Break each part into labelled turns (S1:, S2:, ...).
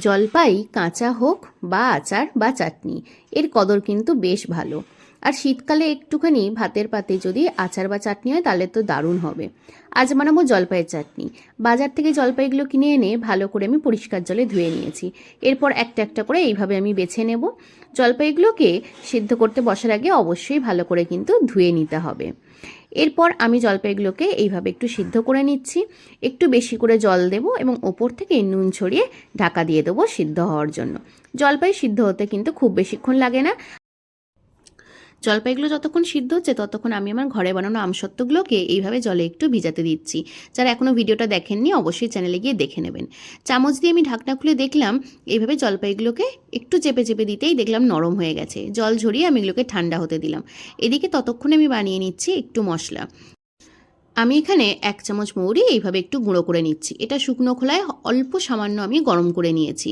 S1: জলপাই কাঁচা হোক বা আচার বা চাটনি। এর কদর কিন্তু বেশ ভালো। আর শীতকালে একটুখানি ভাতের পাতে যদি আচার বা চাটনি হয়, তাহলে তো দারুণ হবে। আজ বানাবো জলপাইয়ের চাটনি। বাজার থেকে জলপাইগুলো কিনে এনে ভালো করে আমি পরিষ্কার জলে ধুয়ে নিয়েছি। এরপর একটা একটা করে এইভাবে আমি বেছে নেব। জলপাইগুলোকে সিদ্ধ করতে বসার আগে অবশ্যই ভালো করে কিন্তু ধুয়ে নিতে হবে। এরপর আমি জলপাইগুলোকে এইভাবে একটু সিদ্ধ করে নিচ্ছি। একটু বেশি করে জল দেব এবং ওপর থেকে নুন ছড়িয়ে ঢাকা দিয়ে দেবো সিদ্ধ হওয়ার জন্য। জলপাই সিদ্ধ হতে কিন্তু খুব বেশিক্ষণ লাগে না। জলপাইগুলো যতক্ষণ সিদ্ধ হচ্ছে, ততক্ষণ আমি আমার ঘরে বানানো আমসত্ত্বগুলোকে এইভাবে জলে একটু ভিজাতে দিচ্ছি। যারা এখনও ভিডিওটা দেখেননি, অবশ্যই চ্যানেলে গিয়ে দেখে নেবেন। চামচ দিয়ে আমি ঢাকনা খুলে দেখলাম, এইভাবে জলপাইগুলোকে একটু চেপে চেপে দিতেই দেখলাম নরম হয়ে গেছে। জল ঝরিয়ে আমি এগুলোকে ঠান্ডা হতে দিলাম। এদিকে ততক্ষণে আমি বানিয়ে নিচ্ছি একটু মশলা। আমি এখানে এক চামচ মৌরি এইভাবে একটু গুঁড়ো করে নিচ্ছি। এটা শুকনো খোলায় অল্প সামান্য আমি গরম করে নিয়েছি।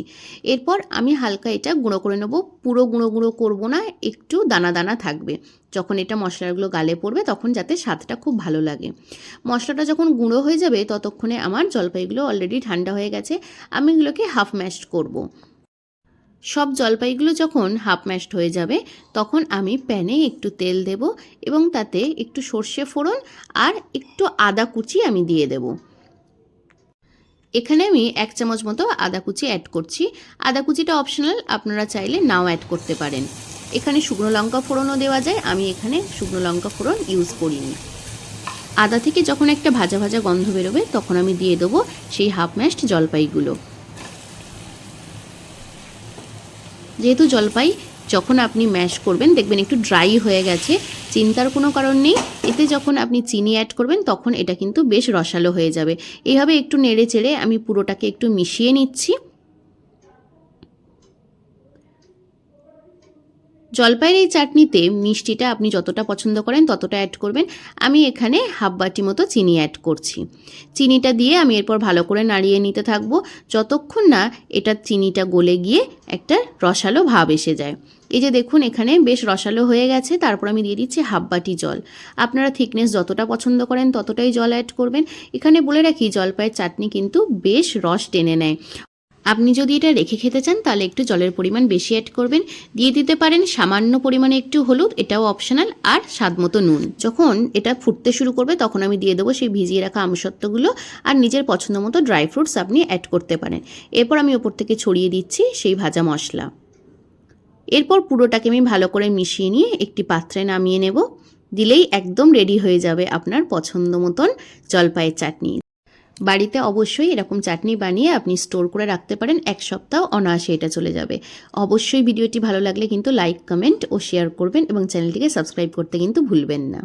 S1: এরপর আমি হালকা এটা গুঁড়ো করে নেব। পুরো গুঁড়ো গুঁড়ো করব না, একটু দানা দানা থাকবে। যখন এটা মশলাগুলো গালে পড়বে তখন যাতে স্বাদটা খুব ভালো লাগে। মশলাটা যখন গুঁড়ো হয়ে যাবে ততক্ষণে আমার জলপাইগুলো অলরেডি ঠান্ডা হয়ে গেছে। আমি এগুলোকে হাফ ম্যাশড করব। সব জলপাইগুলো যখন হাফ ম্যাশড হয়ে যাবে, তখন আমি প্যানে একটু তেল দেব এবং তাতে একটু সর্ষে ফোড়ন আর একটু আদা কুচি আমি দিয়ে দেব। এখানে আমি এক চামচ মতো আদা কুচি অ্যাড করছি। আদা কুচিটা অপশনাল আপনারা চাইলে নাও অ্যাড করতে পারেন। এখানে শুকনো লঙ্কা ফোড়নও দেওয়া যায়, আমি এখানে শুকনো লঙ্কা ফোড়ন ইউজ করিনি। আদা থেকে যখন একটা ভাজা ভাজা গন্ধ বেরোবে, তখন আমি দিয়ে দেবো সেই হাফ ম্যাশড জলপাইগুলো। যেহেতু জলপাই, যখন আপনি ম্যাশ করবেন, দেখবেন একটু ড্রাই হয়ে গেছে, চিন্তার কোনো কারণ নেই। এতে যখন আপনি চিনি অ্যাড করবেন, তখন এটা কিন্তু বেশ রসালো হয়ে যাবে। এইভাবে একটু নেড়ে চেড়ে আমি পুরোটাকে একটু মিশিয়ে নিচ্ছি। জলপাইয়ের এই চাটনিতে মিষ্টিটা আপনি যতটা পছন্দ করেন ততটা অ্যাড করবেন। আমি এখানে হাফ বাটি মতো চিনি অ্যাড করছি। চিনিটা দিয়ে আমি এরপর ভালো করে নাড়িয়ে নিতে থাকব। যতক্ষণ না এটা চিনিটা গলে গিয়ে একটা রসালো ভাব এসে যায়। এই যে দেখুন, এখানে বেশ রসালো হয়ে গেছে। তারপর আমি দিয়ে দিচ্ছি হাফ বাটি জল। আপনারা থিকনেস যতটা পছন্দ করেন ততটাই জল অ্যাড করবেন। এখানে বলে রাখি, জলপাইয়ের চাটনি কিন্তু বেশ রস টেনে নেয়। আপনি যদি এটা রেখে খেতে চান, তাহলে একটু জলের পরিমাণ বেশি অ্যাড করবেন। দিয়ে দিতে পারেন সামান্য পরিমাণে একটু হলুদ, এটাও অপশনাল আর স্বাদ মতো নুন। যখন এটা ফুটতে শুরু করবে, তখন আমি দিয়ে দেবো সেই ভিজিয়ে রাখা আমসত্ত্বগুলো, আর নিজের পছন্দ মতো ড্রাই ফ্রুটস আপনি অ্যাড করতে পারেন। এরপর আমি ওপর থেকে ছড়িয়ে দিচ্ছি সেই ভাজা মশলা। এরপর পুরোটাকে আমি ভালো করে মিশিয়ে নিয়ে একটি পাত্রে নামিয়ে নেব। দিলেই একদম রেডি হয়ে যাবে আপনার পছন্দ মতন জলপাইয়ের চাটনি। বাড়িতে অবশ্যই এরকম চাটনি বানিয়ে আপনি স্টোর করে রাখতে পারেন। এক সপ্তাহ অনায়াসে এটা চলে যাবে। অবশ্যই ভিডিওটি ভালো লাগলে কিন্তু লাইক কমেন্ট ও শেয়ার করবেন এবং চ্যানেলটিকে সাবস্ক্রাইব করতে কিন্তু ভুলবেন না।